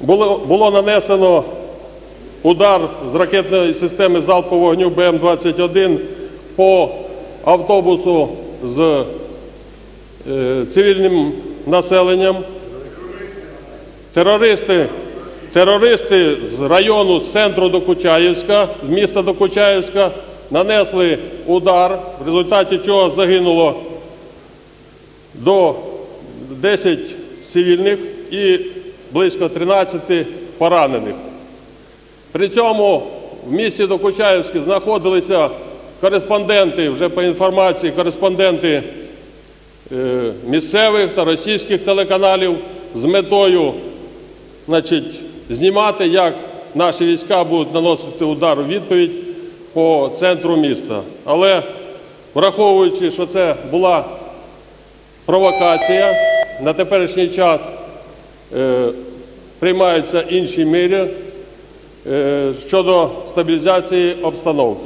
було, було нанесено удар з ракетної системи залпового вогню БМ-21 по автобусу з е, цивільним населенням. Терористи, терористи з району з центру Докучаєвська, з міста Докучаєвська, нанесли удар, в результаті чого загинуло до 10 цивільних і близько 13 поранених. При цьому в місті Докучаєвське знаходилися кореспонденти, вже по інформації, кореспонденти е, місцевих та російських телеканалів з метою значить, знімати, як наші війська будуть наносити удар у відповідь по центру міста. Але враховуючи, що це була провокація, на теперішній час приймаються інші міри е, щодо стабілізації обстановки.